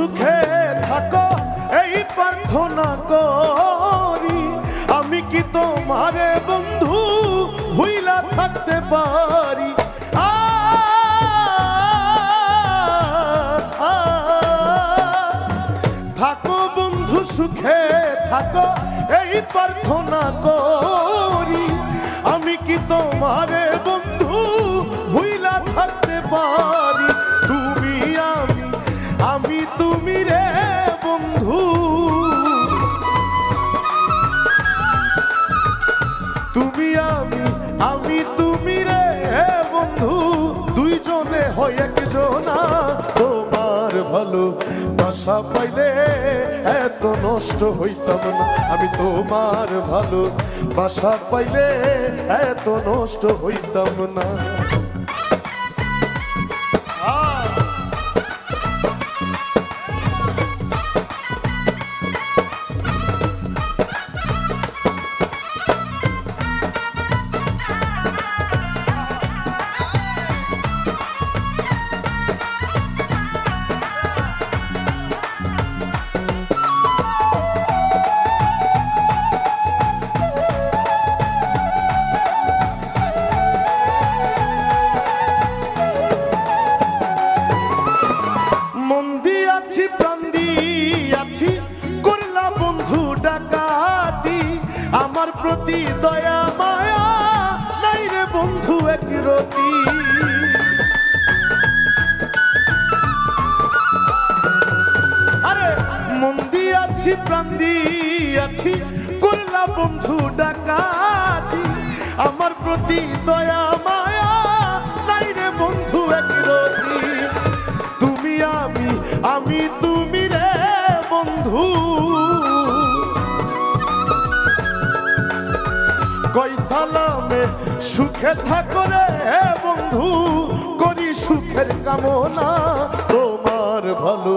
সুখে থাকো, এই প্রার্থনা করি। আমি কি তোমারে বন্ধু ভুইলা থাকতে পারি? থাকো বন্ধু, সুখে থাকো, এই প্রার্থনা করি। আমি কি তোমারে বন্ধু ভুইলা থাকতে পারি? তুমি আমি আমি তুমি রে বন্ধু, দুইজনে হয় একজনা। তোমার ভালো বাসা পাইলে এত নষ্ট হইতাম না। আমি তোমার ভালো বাসা পাইলে এত নষ্ট হইতাম না। আছি, প্রাণ দিয়াছি করলা বন্ধু ডাকাতি, আমার প্রতি দয়া, মায়া। নাই রে বন্ধু, এক তুমি আমি আমি তুমি রে বন্ধু। কই সালামে সুখে থাকো রে বন্ধু, করি সুখের কামনা। তোমার ভালো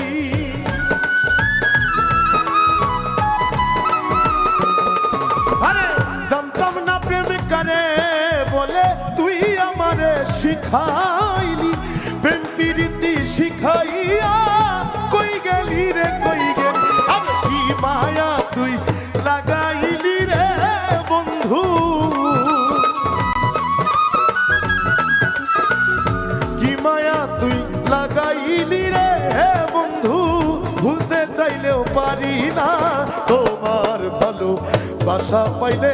শিখাইলি প্রেম প্রীতি শিখাইয়া কই গেলি রে, কই গেলি? আরে কি মায়া তুই লাগাইলি রে, বন্ধু? কি মায়া তুই লাগাইলি রে, বন্ধু? ভুলতে চাইলেও পারি না, তোমার ভালো বাসা পাইলে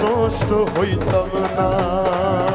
নষ্ট হইতাম না।